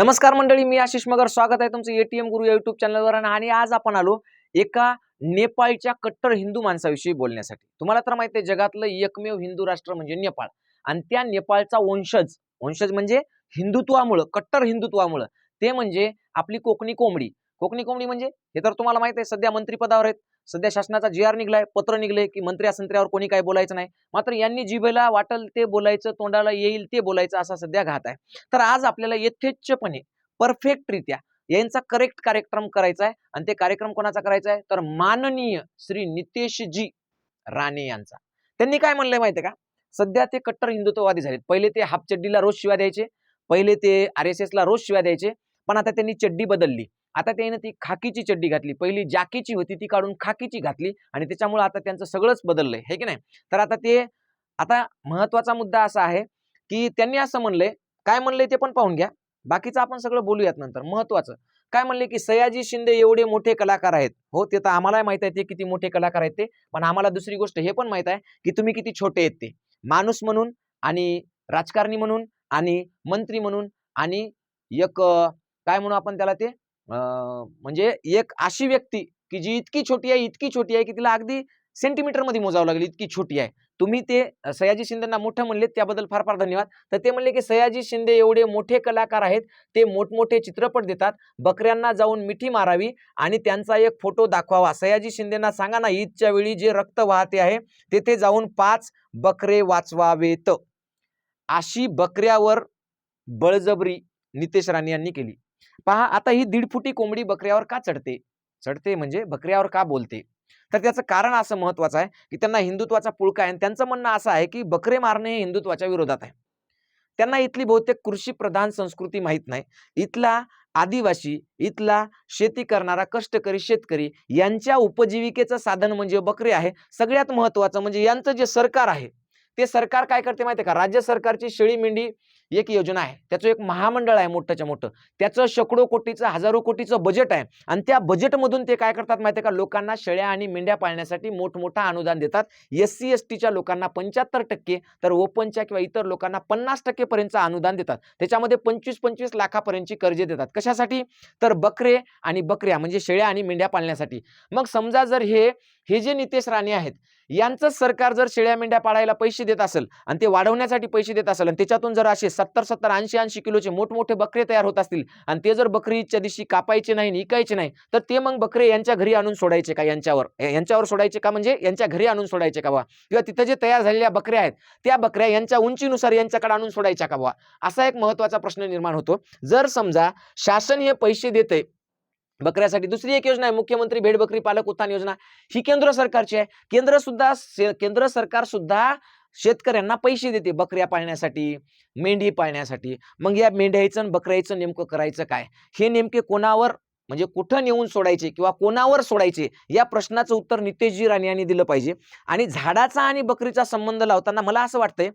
नमस्कार मंडळी मी आशिष मगर. स्वागत आहे तुमचं एटीएम गुरु या युट्यूब चॅनलवर आणि आज आपण आलो एका नेपाळच्या कट्टर हिंदू माणसाविषयी बोलण्यासाठी. तुम्हाला तर माहिती आहे जगातलं एकमेव हिंदू राष्ट्र म्हणजे नेपाळ. आणि त्या नेपाळचा वंशज वंशज म्हणजे हिंदुत्वामुळं कट्टर हिंदुत्वामुळं. ते म्हणजे आपली कोकणी कोंबडी. कोकणी कोंबडी म्हणजे हे तर तुम्हाला माहिती आहे सध्या मंत्रिपदावर आहेत. सध्या शासनाचा जी आर निघलाय पत्र निघले की मंत्री असंत्र्यावर कोणी काय बोलायचं नाही. मात्र यांनी जिभेला वाटल ते बोलायचं तोंडाला येईल ते बोलायचं असा सध्या घात आहे. तर आज आपल्याला यथेच्छपणे परफेक्टरित्या यांचा करेक्ट कार्यक्रम करायचा आहे आणि ते कार्यक्रम कोणाचा करायचा आहे? तर माननीय श्री नितेशजी राणे यांचा. त्यांनी काय म्हणलंय माहितीये का? सध्या ते कट्टर हिंदुत्ववादी झालेत. पहिले ते हाफ चड्डीला रोज शिव्या द्यायचे पहिले ते आर एस एसला रोज शिव्या द्यायचे पण आता त्यांनी चड्डी बदलली. आता त्याने ती खाकीची चड्डी घातली. पहिली जाकीची होती ती काढून खाकीची घातली आणि त्याच्यामुळे आता त्यांचं सगळंच बदललंय. हे की नाही? तर आता ते आता महत्त्वाचा मुद्दा असा आहे की त्यांनी असं म्हणलंय काय म्हणलंय ते पण पाहून घ्या. बाकीचं आपण सगळं बोलूयात नंतर. महत्वाचं काय म्हणले की सयाजी शिंदे एवढे मोठे कलाकार आहेत. हो ते तर आम्हाला माहीत आहे ते किती मोठे कलाकार आहेत ते. पण आम्हाला दुसरी गोष्ट हे पण माहीत आहे की तुम्ही किती छोटे आहेत ते. माणूस म्हणून आणि राजकारणी म्हणून आणि मंत्री म्हणून आणि एक काय म्हणू आपण त्याला ते? म्हणजे एक अशी व्यक्ती की जी इतकी छोटी आहे इतकी छोटी आहे की तिला अगदी सेंटीमीटरमध्ये मोजावं लागेल इतकी छोटी आहे. तुम्ही ते सयाजी शिंदेना मोठं म्हणले त्याबद्दल फार फार धन्यवाद. तर ते म्हणले की सयाजी शिंदे एवढे मोठे कलाकार आहेत ते मोठमोठे चित्रपट देतात बकऱ्यांना जाऊन मिठी मारावी आणि त्यांचा एक फोटो दाखवावा. सयाजी शिंदेना सांगा ना ईदच्या वेळी जे रक्त वाहते आहे तेथे जाऊन पाच बकरे वाचवावेत. अशी बकऱ्यावर बळजबरी नितेश राणे यांनी केली. पहा आता ही दीड फुटी कोंबडी बकऱ्यावर का चढते? चढते म्हणजे बकऱ्यावर का बोलते? तर त्याचं कारण असं महत्वाचं आहे की त्यांना हिंदुत्वाचा पुळका आहे आणि त्यांचं म्हणणं असं आहे की बकरे मारणे हे हिंदुत्वाच्या विरोधात आहे. त्यांना इथली बहुतेक कृषी प्रधान संस्कृती माहीत नाही. इथला आदिवासी इथला शेती करणारा कष्टकरी शेतकरी यांच्या उपजीविकेचं साधन म्हणजे बकरे आहे. सगळ्यात महत्वाचं म्हणजे यांचं जे सरकार आहे ते सरकार काय करते माहिती का? राज्य सरकारची शेळी मेंढी एक योजना आहे. त्याचं एक महामंडळ आहे मोठंच्या मोठं. त्याचं शेकडो कोटीचं हजारो कोटीचं बजेट आहे. आणि त्या बजेटमधून ते काय करतात माहिती आहे का? लोकांना शेळ्या आणि मेंढ्या पाळण्यासाठी मोठमोठं अनुदान देतात. एस सी एस टीच्या लोकांना पंच्याहत्तर टक्के तर ओपनच्या किंवा इतर लोकांना पन्नास टक्केपर्यंतचं अनुदान देतात. त्याच्यामध्ये पंचवीस पंचवीस लाखापर्यंतची कर्जे देतात. कशासाठी? तर बकरे आणि बकऱ्या म्हणजे शेळ्या आणि मेंढ्या पाळण्यासाठी. मग समजा जर हे हे जे नितेश राणे आहेत यांचं सरकार जर शेळ्या मेंढ्या पाळायला पैसे देत असेल आणि ते वाढवण्यासाठी पैसे देत असेल आणि त्याच्यातून जर असे सत्तर सत्तर ऐंशी ऐंशी किलोचे मोठमोठे बकरे तयार होत असतील आणि ते जर बकरीच्या दिवशी कापायचे नाही निकायचे नाही तर ते मग बकरे यांच्या घरी आणून सोडायचे का यांच्यावर? यांच्यावर सोडायचे का म्हणजे यांच्या घरी आणून सोडायचे का बा किंवा तिथं जे तयार झालेल्या बकऱ्या आहेत त्या बकऱ्या यांच्या उंचीनुसार यांच्याकडे आणून सोडायच्या का बा असा एक महत्त्वाचा प्रश्न निर्माण होतो. जर समजा शासन हे पैसे देते बकऱ्यासाठी दुसरी एक योजना आहे मुख्यमंत्री भेड बकरी पालक उत्थान योजना. ही केंद्र सरकारची आहे. केंद्र सुद्धा से- केंद्र सरकार सुद्धा शेतकऱ्यांना पैसे देते बकऱ्या पाळण्यासाठी मेंढी पाळण्यासाठी. मग या मेंढ्याचं आणि बकऱ्याचं नेमकं करायचं काय? हे नेमके कोणावर म्हणजे कुठं नेऊन सोडायचे किंवा कोणावर सोडायचे या प्रश्नाचं उत्तर नितेशजी राणे यांनी दिलं पाहिजे. आणि झाडाचा आणि बकरीचा संबंध लावताना मला असं वाटतंय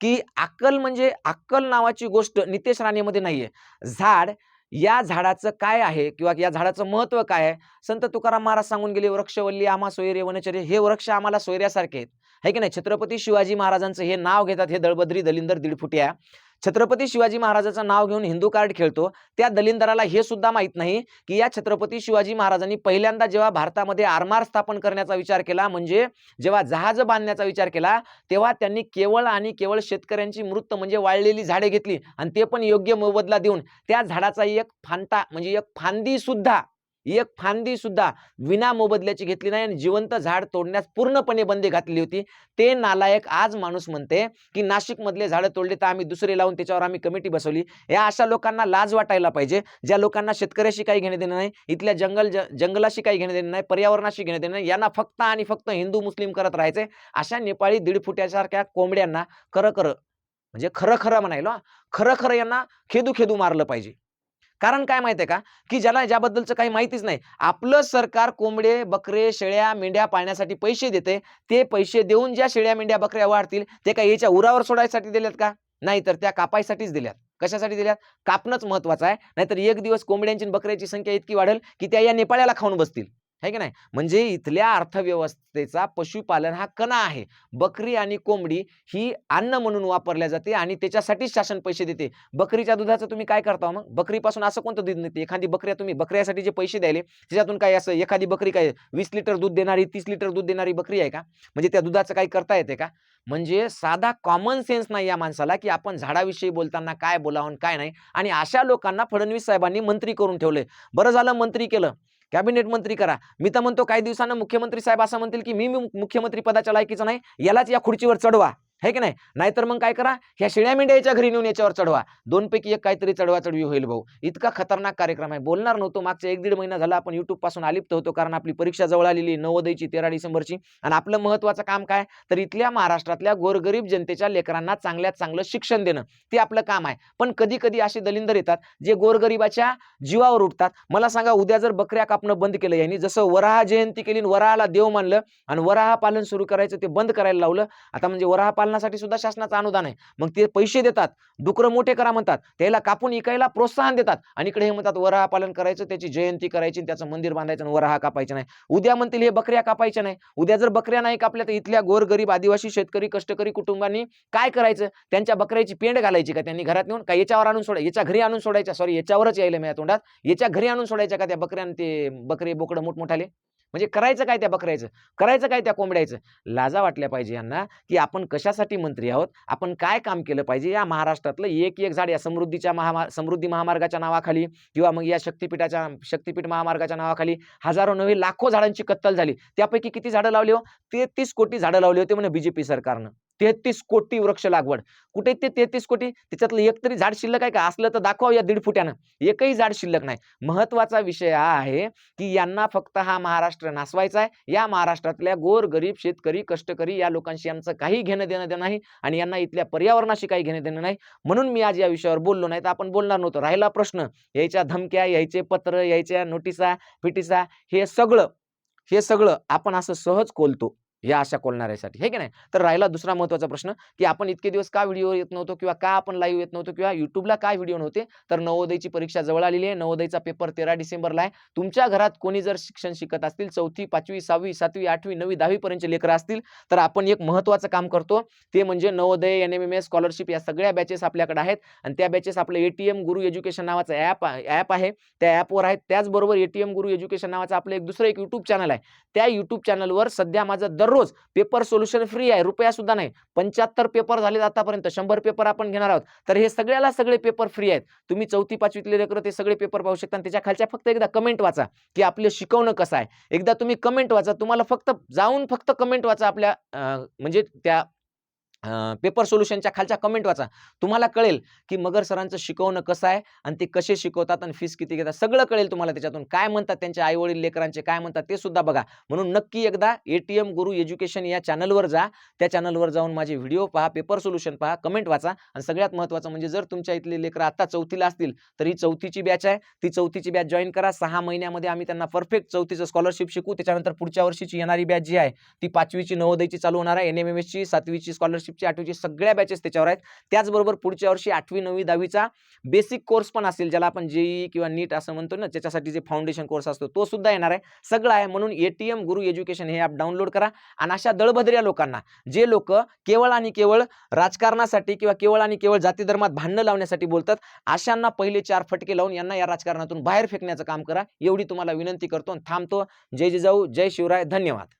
की अक्कल म्हणजे अक्कल नावाची गोष्ट नितेश राणेमध्ये नाहीये. झाड या झाडाचं काय आहे किंवा या झाडाचं महत्त्व काय आहे? संत तुकाराम महाराज सांगून गेले वृक्षवल्ली आम्हा सोयरे वनचर्य हे वृक्ष आम्हाला सोयऱ्यासारखे आहेत. आहे की नाही? छत्रपती शिवाजी महाराजांचं हे नाव घेतात हे दळबद्री दलिंदर दीडफुट्या. छत्रपती शिवाजी महाराजाचं नाव घेऊन हिंदू कार्ड खेळतो. त्या दलिंदराला हे सुद्धा माहीत नाही की या छत्रपती शिवाजी महाराजांनी पहिल्यांदा जेव्हा भारतामध्ये आरमार स्थापन करण्याचा विचार केला म्हणजे जेव्हा जहाज बांधण्याचा विचार केला तेव्हा त्यांनी केवळ आणि केवळ शेतकऱ्यांची मृत म्हणजे वाळलेली झाडे घेतली आणि ते पण योग्य मोबदला देऊन त्या झाडाचा एक फांता म्हणजे एक फांदी सुद्धा एक फांदी सुद्धा विना मोबदल्याची घेतली नाही आणि जिवंत झाड तोडण्यास पूर्णपणे बंदी घातली होती. ते नालायक आज माणूस म्हणते की नाशिक मधले झाडं तोडले तर आम्ही दुसरे लावून त्याच्यावर आम्ही कमिटी बसवली. या अशा लोकांना लाज वाटायला पाहिजे. ज्या लोकांना शेतकऱ्याशी काही घेणे देणं नाही इथल्या जंगल जंगलाशी काही घेणे देणं नाही पर्यावरणाशी घेणे देणं नाही यांना फक्त आणि फक्त हिंदू मुस्लिम करत राहायचे अशा नेपाळी दीड फुट्यासारख्या कोंबड्यांना खरं खरं म्हणजे खरं खरं म्हणायला खरं खरं यांना खेदू खेदू मारलं पाहिजे. कारण काय माहितीये का? की ज्याला ज्याबद्दलचं काही माहितीच नाही. आपलं सरकार कोंबडे बकरे शेळ्या मेंढ्या पाळण्यासाठी पैसे देते. ते पैसे देऊन ज्या शेळ्या मेंढ्या बकऱ्या वाढतील ते काही याच्या उरावर सोडायसाठी दिल्यात का? नाही तर त्या कापायसाठीच दिल्यात. कशासाठी दिल्यात? कापणंच महत्वाचं आहे. नाहीतर एक दिवस कोंबड्यांची बकऱ्याची संख्या इतकी वाढेल की त्या या नेपाळ्याला खाऊन बसतील. है की नाही? म्हणजे इथल्या अर्थव्यवस्थेचा पशुपालन हा कणा आहे. बकरी आणि कोंबडी ही अन्न म्हणून वापरल्या जाते आणि त्याच्यासाठीच शासन पैसे देते. बकरीच्या दुधाचं तुम्ही काय करता हो मग? बकरीपासून असं कोणतं दूध देते एखादी बकऱ्या तुम्ही बकऱ्यासाठी जे पैसे द्यायले त्याच्यातून काय असं एखादी बकरी काय वीस लिटर दूध देणारी तीस लिटर दूध देणारी बकरी आहे का? म्हणजे त्या दुधाचं काही करता येते का? म्हणजे साधा कॉमन सेन्स नाही या माणसाला की आपण झाडाविषयी बोलताना काय बोलावं आणि काय नाही. आणि अशा लोकांना फडणवीस साहेबांनी मंत्री करून ठेवलंय. बरं झालं मंत्री केलं. कॅबिनेट मंत्री करा. मी तर म्हणतो काही दिवसांना मुख्यमंत्री साहेब असं म्हणतील की मी मी मुख्यमंत्री पदाच्या लायकीचं नाही. यालाच या खुर्चीवर चढवा. है की नाही? नाहीतर मग काय करा? ह्या शिळ्या मेंढ्याच्या घरी नेऊन याच्यावर चढवा. दोनपैकी एक काहीतरी चढवा चढवी होईल भाऊ. इतका खतरनाक कार्यक्रम आहे. बोलणार नव्हतो. मागच्या एक दीड महिना झाला आपण युट्यूबपासून आलिप्त होतो कारण आपली परीक्षा जवळ आलेली नवोदयची तेरा डिसेंबरची. आणि आपलं महत्वाचं काम काय? तर इथल्या महाराष्ट्रातल्या गोरगरीब जनतेच्या लेकरांना चांगल्यात चांगलं शिक्षण देणं. ते आपलं काम आहे. पण कधी कधी असे दलिंदर येतात जे गोरगरिबाच्या जीवावर उठतात. मला सांगा उद्या जर बकऱ्या कापणं बंद केलं यांनी जसं वराहा जयंती केली वराहाला देव मानलं आणि वराहा पालन सुरू करायचं ते बंद करायला लावलं. आता म्हणजे वराह पालनासाठी सुद्धा शासनाचं अनुदान आहे. मग ते पैसे देतात डुकरं मोठे करा म्हणतात त्याला कापून इकायला प्रोत्साहन देतात. आणि इकडे हे म्हणतात वराह पालन करायचं त्याची जयंती करायची त्याचं मंदिर बांधायचं आणि वराह कापायचं नाही. उद्या म्हणतील हे बकऱ्या कापायच्या नाही. उद्या जर बकऱ्या नाही कापल्या तर इथल्या गोरगरीब आदिवासी शेतकरी कष्टकरी कुटुंबांनी काय करायचं? त्यांच्या बकऱ्याची पेंड घालायची का त्यांनी घरात नेऊन? का याच्यावर आणून सोडा याच्या घरी आणून सोडायच्या? सॉरी याच्यावरच यायला माझ्या तोंडात? याच्या घरी आणून सोडायच्या का त्या बकऱ्यान ते बकरे बोकडं मोठमोठाले? म्हणजे करायचं काय त्या बकरायचं करायचं काय त्या कोंबड्याचं? लाजा वाटल्या पाहिजे यांना की आपण कशासाठी मंत्री आहोत? आपण काय काम केलं पाहिजे? या महाराष्ट्रातलं एक एक झाड या समृद्धीच्या महामा समृद्धी महामार्गाच्या नावाखाली किंवा मग या शक्तिपीठाच्या शक्तिपीठ महामार्गाच्या नावाखाली हजारो नव्हे लाखो झाडांची कत्तल झाली. त्यापैकी किती झाडं लावली हो? तेहतीस कोटी झाडं लावली होती म्हणे बीजेपी सरकारनं. तेहतीस कोटी वृक्ष लागवड. कुठे ते तेहतीस कोटी? त्याच्यातलं एक तरी झाड शिल्लक आहे का? असलं तर दाखवा या दीड फुट्यानं. एकही झाड शिल्लक नाही. महत्त्वाचा विषय हा आहे की यांना फक्त हा महाराष्ट्र नासवायचा आहे. या महाराष्ट्रातल्या गोर गरीब शेतकरी कष्टकरी या लोकांशी यांचं काही घेणं देणं देणं नाही आणि यांना इथल्या पर्यावरणाशी काही घेणं देणं नाही. म्हणून मी आज या विषयावर बोललो नाही तर आपण बोलणार नव्हतो. राहिला प्रश्न. यायच्या धमक्या यायचे पत्र यायच्या नोटिसा फिटिसा हे सगळं हे सगळं आपण असं सहज कोलतो या अशा कोलणाऱ्यासाठी. हे की नाही? तर राहिला दुसरा महत्त्वाचा प्रश्न की आपण इतके दिवस का व्हिडिओ येत नव्हतो किंवा का आपण लाईव्ह येत नव्हतो किंवा युट्यूबला काय व्हिडिओ नव्हते? तर नवोदयची परीक्षा जवळ आलेली आहे. नवोदयचा पेपर तेरा डिसेंबरला आहे. तुमच्या घरात कोणी जर शिक्षण शिकत असतील चौथी पाचवी सहावी सातवी आठवी नववी दहावी पर्यंतचे लेकरं असतील तर आपण एक महत्वाचं काम करतो. ते म्हणजे Navodaya N M M S scholarship या सगळ्या बॅचेस आपल्याकडे आहेत. आणि त्या बॅचेस आपलं एटीएम गुरु एज्युकेशन नावाचं ॲप ॲप आहे. त्या ॲपवर आहेत. त्याचबरोबर एटीएम गुरु एज्युकेशन नावाचं आपलं एक दुसरं एक युट्यूब चॅनल आहे. त्या युट्यूब चॅनलवर सध्या माझं दर दररोज पेपर सोल्युशन फ्री आहे रुपया सुद्धा नाही. पंच्याहत्तर पेपर झालेत आतापर्यंत शंभर पेपर आपण घेणार आहोत. तर हे सगळ्याला सगळे पेपर फ्री आहेत. तुम्ही चौथी पाचवीतले लेकर ते सगळे पेपर पाहू शकता आणि त्याच्या खालच्या फक्त एकदा कमेंट वाचा की आपलं शिकवणं कसं आहे. एकदा तुम्ही कमेंट वाचा तुम्हाला फक्त जाऊन फक्त कमेंट वाचा आपल्या म्हणजे त्या पेपर सोल्युशनच्या खालच्या कमेंट वाचा. तुम्हाला कळेल की मगर सरांचं शिकवणं कसं आहे आणि ते कसे शिकवतात आणि फीस किती घेतात. सगळं कळेल तुम्हाला त्याच्यातून. काय म्हणतात त्यांच्या आईवडील लेकरांचे काय म्हणतात ते सुद्धा बघा. म्हणून नक्की एकदा एटीएम गुरु एज्युकेशन या चॅनलवर जा. त्या चॅनलवर जाऊन माझे व्हिडिओ पहा पेपर सोल्युशन पहा कमेंट वाचा आणि सगळ्यात महत्त्वाचं म्हणजे जर तुमच्या इथले लेकरं आता चौथीला असतील तर ही चौथीची बॅच आहे. ती चौथीची बॅच जॉईन करा. सहा महिन्यामध्ये आम्ही त्यांना परफेक्ट चौथीचं स्कॉलरशिप शिकू. त्याच्यानंतर पुढच्या वर्षीची येणारी बॅच जी आहे ती पाचवीची नवोदयची चालू होणार आहे. एन एम एम एसची सातवीची स्कॉलरशिप स्कॉलरशिपची आठवीची सगळ्या बॅचेस त्याच्यावर आहेत. त्याचबरोबर पुढच्या वर्षी आठवी नववी दहावीचा बेसिक कोर्स पण असेल ज्याला आपण जेई किंवा नीट असं म्हणतो ना त्याच्यासाठी जे फाउंडेशन कोर्स असतो तो सुद्धा येणार आहे. सगळं आहे म्हणून एटीएम गुरु एज्युकेशन हे ॲप डाउनलोड करा. आणि अशा दळभद्र्या लोकांना जे लोक केवळ आणि केवळ राजकारणासाठी किंवा केवळ आणि केवळ जाती धर्मात भांडणं लावण्यासाठी बोलतात अशांना पहिले चार फटके लावून यांना या राजकारणातून बाहेर फेकण्याचं काम करा. एवढी तुम्हाला विनंती करतो आणि थांबतो. जय जिजाऊ जय शिवराय धन्यवाद.